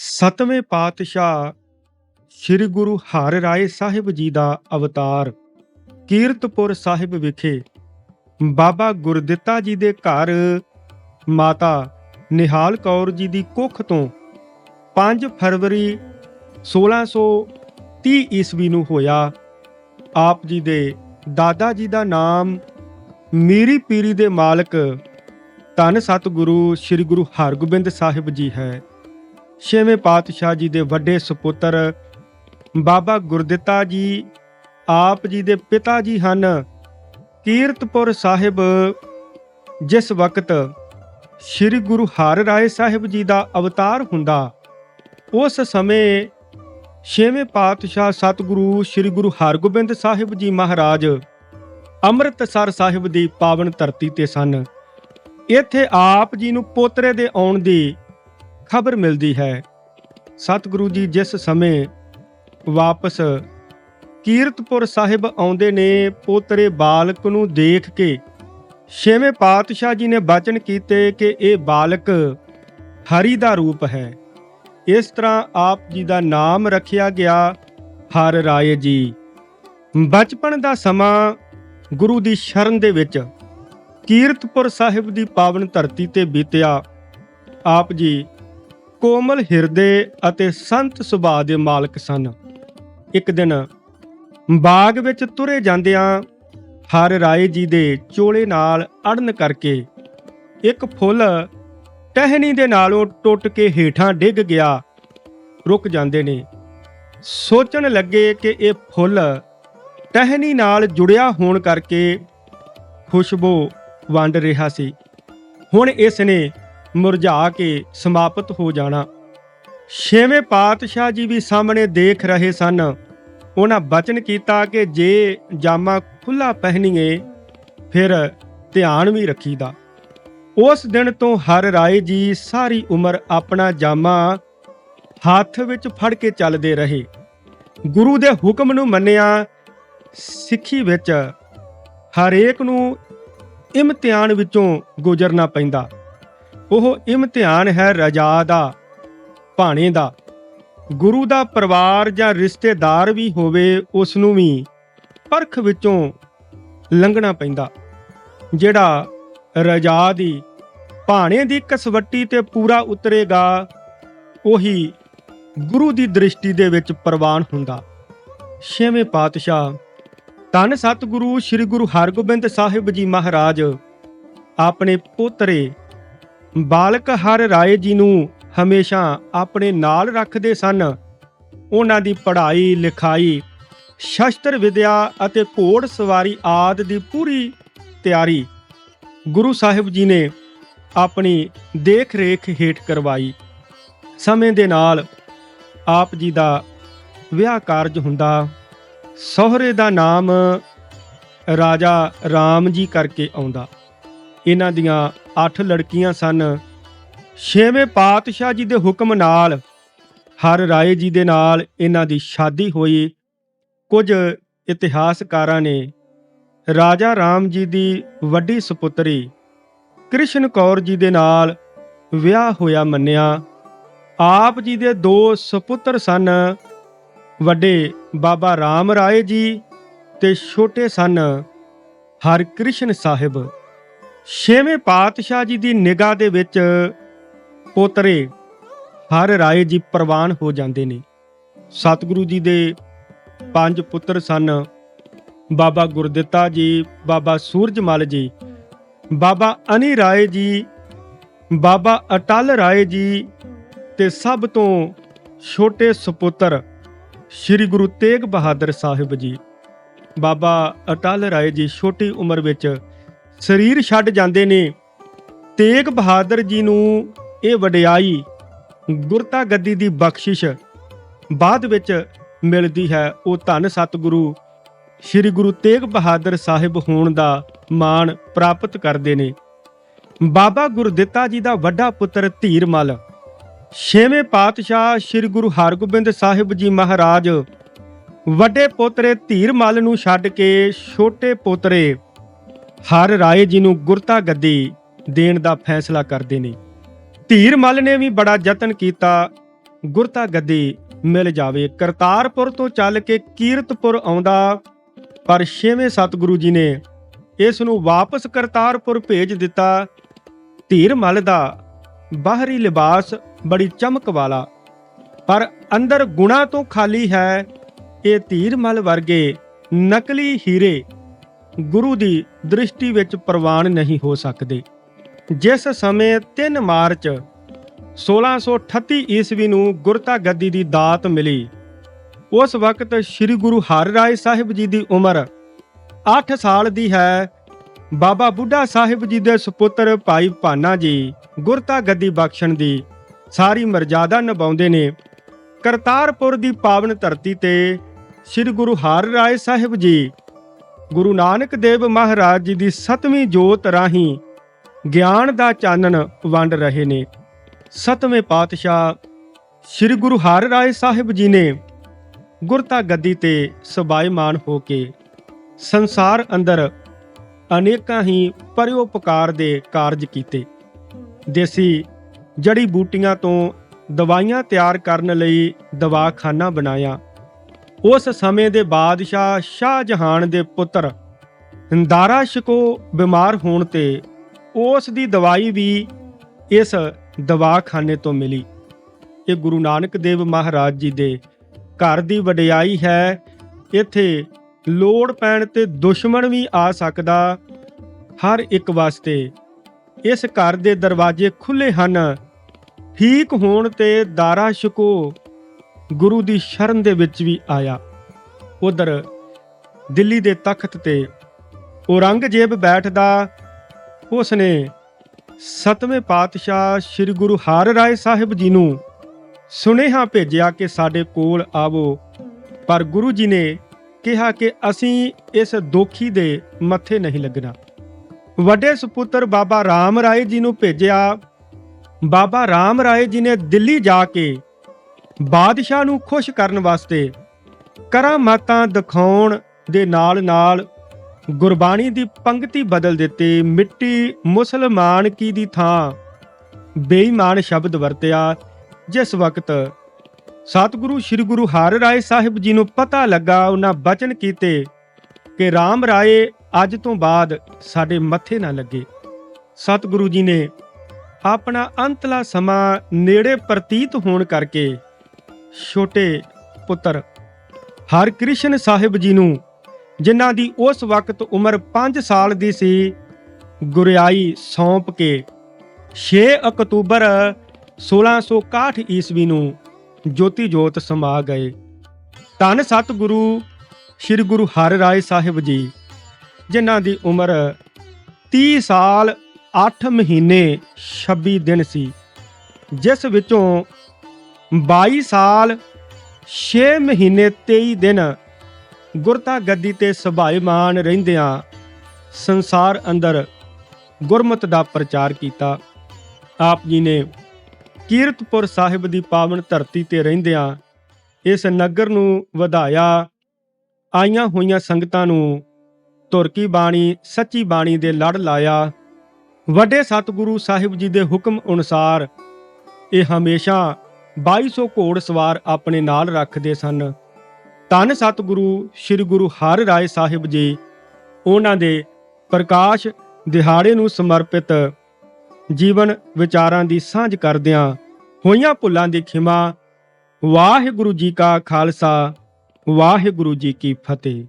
ਸਤਵੇਂ ਪਾਤਸ਼ਾਹ ਸ੍ਰੀ ਗੁਰੂ ਹਰ ਰਾਏ ਸਾਹਿਬ ਜੀ ਦਾ ਅਵਤਾਰ ਕੀਰਤਪੁਰ ਸਾਹਿਬ ਵਿਖੇ ਬਾਬਾ ਗੁਰਦਿੱਤਾ ਜੀ ਦੇ ਘਰ ਮਾਤਾ ਨਿਹਾਲ ਕੌਰ ਜੀ ਦੀ ਕੁੱਖ ਤੋਂ 5 ਫਰਵਰੀ 1630 ਈਸਵੀ ਨੂੰ ਹੋਇਆ। ਆਪ ਜੀ ਦੇ ਦਾਦਾ ਜੀ ਦਾ ਨਾਮ ਮੀਰੀ ਪੀਰੀ ਦੇ ਮਾਲਕ ਧੰਨ ਸਤਿਗੁਰੂ ਸ੍ਰੀ ਗੁਰੂ ਹਰਗੋਬਿੰਦ ਸਾਹਿਬ ਜੀ ਹੈ। ਛੇਵੇਂ ਪਾਤਸ਼ਾਹ ਜੀ ਦੇ ਵੱਡੇ ਸੁਪੁੱਤਰ ਬਾਬਾ ਗੁਰਦਿੱਤਾ ਜੀ ਆਪ ਜੀ ਦੇ ਪਿਤਾ ਜੀ ਹਨ। ਕੀਰਤਪੁਰ ਸਾਹਿਬ, ਜਿਸ ਵਕਤ ਸ੍ਰੀ ਗੁਰੂ ਹਰ ਰਾਏ ਸਾਹਿਬ ਜੀ ਦਾ ਅਵਤਾਰ ਹੁੰਦਾ, ਉਸ ਸਮੇਂ ਛੇਵੇਂ ਪਾਤਸ਼ਾਹ ਸਤਿਗੁਰੂ ਸ੍ਰੀ ਗੁਰੂ ਹਰਗੋਬਿੰਦ ਸਾਹਿਬ ਜੀ ਮਹਾਰਾਜ ਅੰਮ੍ਰਿਤਸਰ ਸਾਹਿਬ ਦੀ ਪਾਵਨ ਧਰਤੀ ਤੇ ਸਨ। ਇੱਥੇ ਆਪ ਜੀ ਨੂੰ ਪੋਤਰੇ ਦੇ ਆਉਣ ਦੀ ਖਬਰ ਮਿਲਦੀ ਹੈ। ਸਤਿਗੁਰੂ ਜੀ ਜਿਸ ਸਮੇਂ ਵਾਪਸ ਕੀਰਤਪੁਰ ਸਾਹਿਬ ਆਉਂਦੇ ਨੇ, ਪੋਤਰੇ ਬਾਲਕ ਨੂੰ ਦੇਖ ਕੇ ਛੇਵੇਂ ਪਾਤਸ਼ਾਹ ਜੀ ਨੇ ਬਚਨ ਕੀਤੇ ਕਿ ਇਹ ਬਾਲਕ ਹਰੀ ਦਾ ਰੂਪ ਹੈ। ਇਸ ਤਰ੍ਹਾਂ ਆਪ ਜੀ ਦਾ ਨਾਮ ਰੱਖਿਆ ਗਿਆ ਹਰ ਰਾਏ ਜੀ। ਬਚਪਨ ਦਾ ਸਮਾਂ ਗੁਰੂ ਦੀ ਸ਼ਰਨ ਦੇ ਵਿੱਚ ਕੀਰਤਪੁਰ ਸਾਹਿਬ ਦੀ ਪਾਵਨ ਧਰਤੀ ਤੇ ਬੀਤਿਆ। ਆਪ ਜੀ ਕੋਮਲ ਹਿਰਦੇ ਅਤੇ ਸੰਤ ਸੁਭਾਅ ਦੇ ਮਾਲਕ ਸਨ। ਇੱਕ ਦਿਨ ਬਾਗ ਵਿੱਚ ਤੁਰੇ ਜਾਂਦਿਆਂ ਹਰ ਰਾਏ ਜੀ ਦੇ ਚੋਲੇ ਨਾਲ ਅੜਨ ਕਰਕੇ ਇੱਕ ਫੁੱਲ ਟਹਿਣੀ ਦੇ ਨਾਲੋਂ ਟੁੱਟ ਕੇ ਹੇਠਾਂ ਡਿੱਗ ਗਿਆ। ਰੁਕ ਜਾਂਦੇ ਨੇ। ਸੋਚਣ ਲੱਗੇ ਕਿ ਇਹ ਫੁੱਲ ਟਹਿਣੀ ਨਾਲ ਜੁੜਿਆ ਹੋਣ ਕਰਕੇ ਖੁਸ਼ਬੂ ਵੰਡ ਰਿਹਾ ਸੀ। ਹੁਣ ਇਸ ਨੇ ਮੁਰਝਾ ਕੇ ਸਮਾਪਤ ਹੋ ਜਾਣਾ। ਛੇਵੇਂ ਪਾਤਸ਼ਾਹ ਜੀ ਵੀ ਸਾਹਮਣੇ ਦੇਖ ਰਹੇ ਸਨ। ਉਹਨਾਂ ਬਚਨ ਕੀਤਾ ਕਿ ਜੇ ਜਾਮਾ ਖੁੱਲਾ ਪਹਿਨੀਏ, ਫਿਰ ਧਿਆਨ ਵੀ ਰੱਖੀਦਾ। ਉਸ ਦਿਨ ਤੋਂ ਹਰ ਰਾਏ ਜੀ ਸਾਰੀ ਉਮਰ ਆਪਣਾ ਜਾਮਾ ਹੱਥ ਵਿੱਚ ਫੜ ਕੇ ਚੱਲਦੇ ਰਹੇ। ਗੁਰੂ ਦੇ ਹੁਕਮ ਨੂੰ ਮੰਨਿਆ, ਸਿੱਖੀ ਵਿੱਚ ਹਰੇਕ ਨੂੰ ਇਮਤਿਹਾਨ ਵਿੱਚੋਂ ਗੁਜ਼ਰਨਾ ਪੈਂਦਾ। ਉਹ ਇਮਤਿਹਾਨ ਹੈ ਰਜਾ ਦਾ, ਭਾਣੇ ਦਾ। ਗੁਰੂ ਦਾ ਪਰਿਵਾਰ ਜਾਂ ਰਿਸ਼ਤੇਦਾਰ ਵੀ ਹੋਵੇ ਉਸ ਨੂੰ ਵੀ ਪਰਖ ਵਿੱਚੋਂ ਲੰਘਣਾ ਪੈਂਦਾ, ਜਿਹੜਾ ਰਜਾ ਦੀ ਭਾਣੇ ਦੀ ਕਸਵੱਟੀ ਤੇ ਪੂਰਾ ਉਤਰੇਗਾ, ਉਹੀ ਗੁਰੂ ਦੀ ਦ੍ਰਿਸ਼ਟੀ ਦੇ ਵਿੱਚ ਪ੍ਰਵਾਨ ਹੁੰਦਾ। ਛੇਵੇਂ ਪਾਤਸ਼ਾਹ, ਧੰਨ ਸਤਿਗੁਰੂ ਸ੍ਰੀ ਗੁਰੂ ਹਰਗੋਬਿੰਦ ਸਾਹਿਬ ਜੀ ਮਹਾਰਾਜ, ਆਪਣੇ ਪੋਤਰੇ ਬਾਲਕ ਹਰ ਰਾਏ ਜੀ ਨੂੰ ਹਮੇਸ਼ਾ ਆਪਣੇ ਨਾਲ ਰੱਖਦੇ ਸਨ। ਉਹਨਾਂ ਦੀ ਪੜ੍ਹਾਈ, ਲਿਖਾਈ, ਸ਼ਸਤਰ ਵਿਦਿਆ ਅਤੇ ਘੋੜ ਸਵਾਰੀ ਆਦ ਦੀ ਪੂਰੀ ਤਿਆਰੀ ਗੁਰੂ ਸਾਹਿਬ ਜੀ ਨੇ ਆਪਣੀ ਦੇਖ ਰੇਖ ਹੇਠ ਕਰਵਾਈ। ਸਮੇਂ ਦੇ ਨਾਲ ਆਪ ਜੀ ਦਾ ਵਿਆਹ ਕਾਰਜ ਹੁੰਦਾ। ਸਹੁਰੇ ਦਾ ਨਾਮ ਰਾਜਾ ਰਾਮ ਜੀ ਕਰਕੇ ਆਉਂਦਾ। ਇਹਨਾਂ ਦੀਆਂ 8 ਲੜਕੀਆਂ ਸਨ। ਛੇਵੇਂ ਪਾਤਸ਼ਾਹ ਜੀ ਦੇ ਹੁਕਮ ਨਾਲ, ਹਰ ਰਾਏ ਜੀ ਦੇ ਨਾਲ ਇਹਨਾਂ ਦੀ ਸ਼ਾਦੀ ਹੋਈ। ਕੁਝ ਇਤਿਹਾਸਕਾਰਾਂ ਨੇ ਰਾਜਾ ਰਾਮ ਜੀ ਦੀ ਵੱਡੀ ਸੁਪੁੱਤਰੀ ਕ੍ਰਿਸ਼ਨ ਕੌਰ ਜੀ ਦੇ ਨਾਲ ਵਿਆਹ ਹੋਇਆ ਮੰਨਿਆ। ਆਪ ਜੀ ਦੇ ਦੋ ਸੁਪੁੱਤਰ ਸਨ, ਵੱਡੇ ਬਾਬਾ ਰਾਮ ਰਾਏ ਜੀ ਤੇ ਛੋਟੇ ਸਨ ਹਰ ਕ੍ਰਿਸ਼ਨ ਸਾਹਿਬ। ਛੇਵੇਂ ਪਾਤਸ਼ਾਹ ਜੀ ਦੀ ਨਿਗਾਹ ਦੇ ਵਿੱਚ ਪੋਤਰੇ ਹਰ ਰਾਏ ਜੀ ਪ੍ਰਵਾਨ ਹੋ ਜਾਂਦੇ ਨੇ। ਸਤਿਗੁਰੂ ਜੀ ਦੇ ਪੰਜ ਪੁੱਤਰ ਸਨ। ਬਾਬਾ ਗੁਰਦਿੱਤਾ ਜੀ, ਬਾਬਾ ਸੂਰਜਮਲ ਜੀ, ਬਾਬਾ ਅਨੀ ਰਾਏ ਜੀ, ਬਾਬਾ ਅਟਲ ਰਾਏ ਜੀ ਤੇ ਸਭ ਤੋਂ ਛੋਟੇ ਸੁਪੁੱਤਰ ਸ੍ਰੀ ਗੁਰੂ ਤੇਗ ਬਹਾਦਰ ਸਾਹਿਬ ਜੀ। ਬਾਬਾ ਅਟਲ ਰਾਏ ਜੀ ਛੋਟੀ ਉਮਰ ਵਿੱਚ ਸਰੀਰ ਛੱਡ ਜਾਂਦੇ ਨੇ। ਤੇਗ ਬਹਾਦਰ ਜੀ ਨੂੰ ਇਹ ਵਡਿਆਈ ਗੁਰਤਾ ਗੱਦੀ ਦੀ ਬਖਸ਼ਿਸ਼ ਬਾਅਦ ਵਿੱਚ ਮਿਲਦੀ ਹੈ। ਉਹ ਧੰਨ ਸਤਿਗੁਰੂ, ਸ੍ਰੀ ਗੁਰੂ ਤੇਗ ਬਹਾਦਰ ਸਾਹਿਬ ਹੋਣ ਦਾ ਮਾਣ ਪ੍ਰਾਪਤ ਕਰਦੇ ਨੇ। ਬਾਬਾ ਗੁਰਦਿੱਤਾ ਜੀ ਦਾ ਵੱਡਾ ਪੁੱਤਰ ਧੀਰਮਲ, ਛੇਵੇਂ ਪਾਤਸ਼ਾਹ ਸ੍ਰੀ ਗੁਰੂ ਹਰਗੋਬਿੰਦ ਸਾਹਿਬ ਜੀ ਮਹਾਰਾਜ, ਵੱਡੇ ਪੋਤਰੇ ਧੀਰਮਲ ਨੂੰ ਛੱਡ ਕੇ ਛੋਟੇ ਪੋਤਰੇ ਹਰ ਰਾਏ ਜੀ ਨੂੰ ਗੁਰਤਾ ਗੱਦੀ ਦੇਣ ਦਾ ਫੈਸਲਾ ਕਰਦੇ ਨੇ। ਧੀਰਮਲ ਨੇ ਵੀ ਬੜਾ ਯਤਨ ਕੀਤਾ, ਗੁਰਤਾ ਗੱਦੀ ਮਿਲ ਜਾਵੇ। ਕਰਤਾਰਪੁਰ ਤੋਂ ਚੱਲ ਕੇ ਕੀਰਤਪੁਰ ਆਉਂਦਾ, ਪਰ ਛੇਵੇਂ ਸਤਿਗੁਰੂ ਜੀ ਨੇ ਇਸ ਨੂੰ ਵਾਪਸ ਕਰਤਾਰਪੁਰ ਭੇਜ ਦਿੱਤਾ। ਧੀਰ ਮਲ ਦਾ ਬਾਹਰੀ ਲਿਬਾਸ ਬੜੀ ਚਮਕ ਵਾਲਾ, ਪਰ ਅੰਦਰ ਗੁਣਾ ਤੋਂ ਖਾਲੀ ਹੈ। ਇਹ ਧੀਰ ਮੱਲ ਵਰਗੇ ਨਕਲੀ ਹੀਰੇ ਗੁਰੂ ਦੀ ਦ੍ਰਿਸ਼ਟੀ ਵਿੱਚ ਪ੍ਰਵਾਨ ਨਹੀਂ ਹੋ ਸਕਦੇ। ਜਿਸ ਸਮੇਂ 3 ਮਾਰਚ 1638 ਈਸਵੀ ਨੂੰ ਗੁਰਤਾ ਗੱਦੀ ਦੀ ਦਾਤ ਮਿਲੀ, ਉਸ ਵਕਤ ਸ੍ਰੀ ਗੁਰੂ ਹਰਿਰਾਏ ਸਾਹਿਬ ਜੀ ਦੀ ਉਮਰ 8 ਸਾਲ ਦੀ ਹੈ। ਬਾਬਾ ਬੁੱਢਾ ਸਾਹਿਬ ਜੀ ਦੇ ਸੁਪੁੱਤਰ ਭਾਈ ਭਾਨਾ ਜੀ ਗੁਰਤਾ ਗੱਦੀ ਬਖਸ਼ਣ ਦੀ ਸਾਰੀ ਮਰਜ਼ਾਦਾ ਨਿਭਾਉਂਦੇ ਨੇ। ਕਰਤਾਰਪੁਰ ਦੀ ਪਾਵਨ ਧਰਤੀ ਤੇ ਸ੍ਰੀ ਗੁਰੂ ਹਰਿਰਾਏ ਸਾਹਿਬ ਜੀ ਗੁਰੂ ਨਾਨਕ ਦੇਵ ਮਹਾਰਾਜ ਜੀ ਦੀ ਸਤਵੀਂ ਜੋਤ ਰਾਹੀਂ ਗਿਆਨ ਦਾ ਚਾਨਣ ਵੰਡ ਰਹੇ ਨੇ। ਸਤਵੇਂ ਪਾਤਸ਼ਾਹ ਸ੍ਰੀ ਗੁਰੂ ਹਰ ਰਾਏ ਸਾਹਿਬ ਜੀ ਨੇ ਗੁਰਤਾ ਗੱਦੀ ਤੇ ਸਬਾਇਮਾਨ ਹੋ ਕੇ ਸੰਸਾਰ ਅੰਦਰ ਅਨੇਕਾਂ ਹੀ ਪਰਉਪਕਾਰ ਦੇ ਕਾਰਜ ਕੀਤੇ। ਦੇਸੀ ਜੜੀ ਬੂਟੀਆਂ ਤੋਂ ਦਵਾਈਆਂ ਤਿਆਰ ਕਰਨ ਲਈ ਦਵਾਖਾਨਾ ਬਣਾਇਆ। ਉਸ ਸਮੇਂ ਦੇ ਬਾਦਸ਼ਾਹ ਸ਼ਾਹ ਜਹਾਨ ਦੇ ਪੁੱਤਰ ਦਾਰਾ ਸ਼ਿਕੋ ਬਿਮਾਰ ਹੋਣ ਤੇ ਉਸ ਦੀ ਦਵਾਈ ਵੀ ਇਸ ਦਵਾਖਾਨੇ ਤੋਂ ਮਿਲੀ। ਇਹ ਗੁਰੂ ਨਾਨਕ ਦੇਵ ਮਹਾਰਾਜ ਜੀ ਦੇ ਘਰ ਦੀ ਵਡਿਆਈ ਹੈ। ਇੱਥੇ ਲੋੜ ਪੈਣ ਤੇ ਦੁਸ਼ਮਣ ਵੀ ਆ ਸਕਦਾ ਹਰ ਇੱਕ ਵਾਸਤੇ। ਇਸ ਘਰ ਦੇ ਦਰਵਾਜ਼ੇ ਖੁੱਲੇ ਹਨ। ਠੀਕ ਹੋਣ ਤੇ ਦਾਰਾ ਸ਼ਿਕੋ ਗੁਰੂ ਦੀ ਸ਼ਰਨ ਦੇ ਵਿੱਚ ਵੀ ਆਇਆ। ਉਧਰ ਦਿੱਲੀ ਦੇ ਤਖਤ ਤੇ ਔਰੰਗਜ਼ੇਬ ਬੈਠਦਾ ਉਸ ਨੇ ਸਤਵੇਂ ਪਾਤਸ਼ਾਹ ਸ੍ਰੀ ਗੁਰੂ ਹਰਿਰਾਏ ਸਾਹਿਬ ਜੀ ਨੂੰ ਸੁਨੇਹਾ ਭੇਜਿਆ ਕਿ ਸਾਡੇ ਕੋਲ ਆਵੋ। ਪਰ ਗੁਰੂ ਜੀ ਨੇ ਕਿਹਾ ਕਿ ਅਸੀਂ ਇਸ ਦੋਖੀ ਦੇ ਮੱਥੇ ਨਹੀਂ ਲੱਗਣਾ। ਵੱਡੇ ਸੁਪੁੱਤਰ ਬਾਬਾ ਰਾਮ ਰਾਏ ਜੀ ਨੂੰ ਭੇਜਿਆ। ਬਾਬਾ ਰਾਮ ਰਾਏ ਜੀ ਨੇ ਦਿੱਲੀ ਜਾ ਕੇ ਬਾਦਸ਼ਾਹ ਨੂੰ ਖੁਸ਼ ਕਰਨ ਵਾਸਤੇ ਕਰਾਮਾਤਾਂ ਦਿਖਾਉਣ ਦੇ ਨਾਲ ਨਾਲ ਗੁਰਬਾਣੀ ਦੀ ਪੰਕਤੀ ਬਦਲ ਦਿੱਤੀ, ਮਿੱਟੀ ਮੁਸਲਮਾਨ ਕੀ ਦੀ ਥਾਂ, ਬੇਈਮਾਨ ਸ਼ਬਦ ਵਰਤਿਆ, ਜਿਸ ਵਕਤ ਸਤਿਗੁਰੂ ਸ੍ਰੀ ਗੁਰੂ ਹਰਿਰਾਏ ਸਾਹਿਬ ਜੀ ਨੂੰ ਪਤਾ ਲੱਗਾ, ਉਹਨਾਂ ਬਚਨ ਕੀਤੇ ਕਿ RAM ਰਾਏ ਅੱਜ ਤੋਂ ਬਾਅਦ ਸਾਡੇ ਮੱਥੇ ਨਾ ਲੱਗੇ। ਸਤਿਗੁਰੂ ਜੀ ਨੇ ਆਪਣਾ ਅੰਤਲਾ ਸਮਾਂ ਨੇੜੇ ਪ੍ਰਤੀਤ ਹੋਣ ਕਰਕੇ ਛੋਟੇ ਪੁੱਤਰ। ਹਰਕ੍ਰਿਸ਼ਨ ਸਾਹਿਬ ਜੀ ਨੂੰ, ਜਿਨ੍ਹਾਂ ਦੀ ਉਸ ਵਕਤ ਉਮਰ 5 ਸਾਲ ਦੀ ਸੀ, ਗੁਰਿਆਈ ਸੌਂਪ ਕੇ 6 ਅਕਤੂਬਰ 1661 ਈਸਵੀ ਨੂੰ ਜੋਤੀ ਜੋਤ ਸਮਾ ਗਏ। ਧੰਨ ਸਤਿਗੁਰੂ ਸ੍ਰੀ ਗੁਰੂ ਹਰਿਰਾਏ ਸਾਹਿਬ ਜੀ, ਜਿਨ੍ਹਾਂ ਦੀ ਉਮਰ 30 ਸਾਲ 8 ਮਹੀਨੇ 26 ਦਿਨ ਸੀ, ਜਿਸ ਵਿੱਚੋਂ 22 ਸਾਲ 6 ਮਹੀਨੇ 23 ਦਿਨ ਗੁਰਤਾ ਗੱਦੀ ਤੇ ਸਭਾਇਮਾਨ ਰਹਿੰਦਿਆਂ ਸੰਸਾਰ ਅੰਦਰ ਗੁਰਮਤ ਦਾ ਪ੍ਰਚਾਰ ਕੀਤਾ। ਆਪ ਜੀ ਨੇ ਕੀਰਤਪੁਰ ਸਾਹਿਬ ਦੀ ਪਾਵਨ ਧਰਤੀ ਤੇ ਰਹਿੰਦਿਆਂ ਇਸ ਨਗਰ ਨੂੰ ਵਧਾਇਆ। ਆਈਆਂ ਹੋਈਆਂ ਸੰਗਤਾਂ ਨੂੰ ਤੁਰਕੀ ਬਾਣੀ, ਸੱਚੀ ਬਾਣੀ ਦੇ ਲੜ ਲਾਇਆ। ਵੱਡੇ ਸਤਿਗੁਰੂ ਸਾਹਿਬ ਜੀ ਦੇ ਹੁਕਮ ਅਨੁਸਾਰ ਇਹ ਹਮੇਸ਼ਾ 2200 ਘੋੜ ਸਵਾਰ ਆਪਣੇ ਨਾਲ ਰੱਖਦੇ ਸਨ। ਧੰਨ ਸਤਿਗੁਰੂ, ਸ੍ਰੀ ਗੁਰੂ ਹਰ ਰਾਏ ਸਾਹਿਬ ਜੀ, ਉਹਨਾਂ ਦੇ ਪ੍ਰਕਾਸ਼ ਦਿਹਾੜੇ ਨੂੰ ਸਮਰਪਿਤ ਜੀਵਨ ਵਿਚਾਰਾਂ ਦੀ ਸਾਂਝ ਕਰਦਿਆਂ ਹੋਈਆਂ ਭੁੱਲਾਂ ਦੀ ਖਿਮਾ, ਵਾਹਿਗੁਰੂ ਜੀ ਕਾ ਖਾਲਸਾ, ਵਾਹਿਗੁਰੂ ਜੀ ਕੀ ਫਤਿਹ।